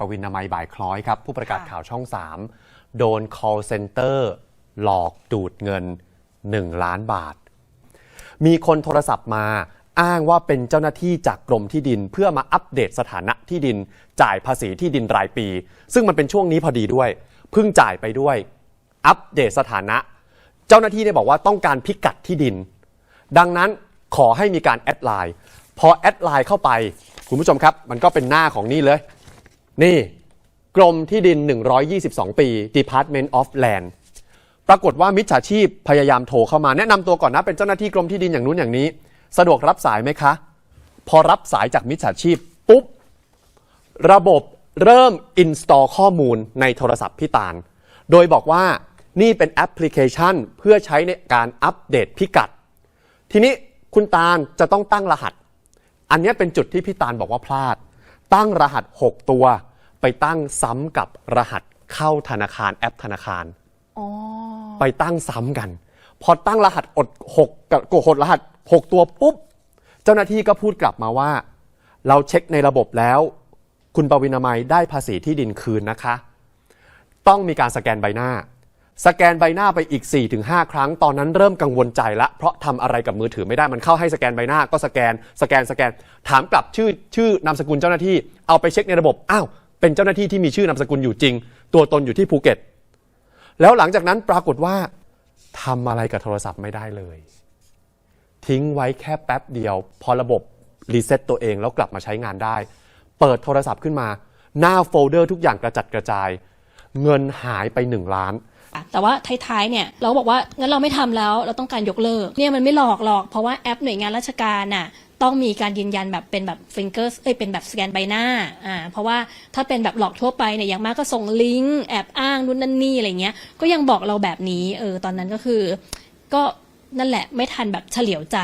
ปวินามัยบ่ายคล้อยครับ ผู้ประกาศค่ะข่าวช่อง 3 โดน call center หลอกดูดเงิน 1 ล้านบาท มีคนโทรศัพท์มาอ้างว่าเป็นเจ้าหน้าที่จากกรมที่ดิน เพื่อมาอัปเดตสถานะที่ดิน จ่ายภาษีที่ดินรายปี ซึ่งมันเป็นช่วงนี้พอดีด้วยเพิ่งจ่ายไปด้วย อัปเดตสถานะ เจ้าหน้าที่เนี่ยบอกว่าต้องการพิกัดที่ดิน ดังนั้นขอให้มีการแอดไลน์พอแอดไลน์เข้าไป คุณผู้ชมครับ มันก็เป็นหน้าของนี่เลย นี่กรมที่ดิน 122 ปี Department of Land ปรากฏว่ามิจฉาชีพพยายามโทรเข้ามา แนะนำตัวก่อนนะเป็นเจ้าหน้าที่กรมที่ดินอย่างนู้นอย่างนี้ สะดวกรับสายไหมคะ พอรับสายจากมิจฉาชีพปุ๊บ ระบบเริ่ม install ข้อมูลในโทรศัพท์พี่ตาล โดยบอกว่านี่เป็นแอปพลิเคชันเพื่อใช้ในการอัปเดตพิกัด ทีนี้คุณตาลจะต้องตั้งรหัส อันนี้เป็นจุดที่พี่ตาลบอกว่าพลาด ตั้งรหัส 6 ตัว ไปตั้งซ้ำกับรหัสเข้าธนาคารแอปธนาคาร อ๋อ ไปตั้งซ้ำกัน พอตั้งรหัสอดหกกับกดรหัส6ตัวปุ๊บ เจ้าหน้าที่ก็พูดกลับมาว่า เราเช็คในระบบแล้ว คุณปวินามัยได้ภาษีที่ดินคืนนะคะ ต้องมีการสแกนใบหน้า สแกนใบหน้าไปอีก 4-5 ครั้ง ตอนนั้นเริ่มกังวลใจละ เพราะทำอะไรกับมือถือไม่ได้มันเข้าให้สแกนใบหน้าก็สแกนสแกนสแกน ถามกลับชื่อชื่อนามสกุลเจ้าหน้าที่เอาไปเช็คในระบบอ้าว เป็นเจ้าหน้าที่ที่มีชื่อนามสกุลอยู่จริง ตัวตนอยู่ที่ภูเก็ต แล้วหลังจากนั้นปรากฏว่าทำอะไรกับโทรศัพท์ไม่ได้เลย ทิ้งไว้แค่แป๊บเดียว พอระบบรีเซ็ตตัวเองแล้วกลับมาใช้งานได้ เปิดโทรศัพท์ขึ้นมา หน้าโฟลเดอร์ทุกอย่างกระจัดกระจาย เงินหายไป 1 ล้านแต่ว่าท้ายๆ เนี่ยเราบอกว่างั้นเราไม่ทำแล้วเราต้องการยกเลิกเนี่ยมันไม่หลอกหรอกเพราะว่าแอปหน่วยงานราชการน่ะ ต้องมีการยืนยันแบบเป็นแบบฟิงเกอร์เอ้ยเป็นแบบสแกนใบหน้าอ่าเพราะว่าถ้าเป็นแบบหลอกทั่วไปเนี่ยอย่างมากก็ส่งลิงก์แอบอ้างนู่นนั่นนี่อะไรเงี้ยก็ยังบอกเราแบบนี้เออตอนนั้นก็คือ ก็นั่นแหละไม่ทันแบบเฉลียวใจ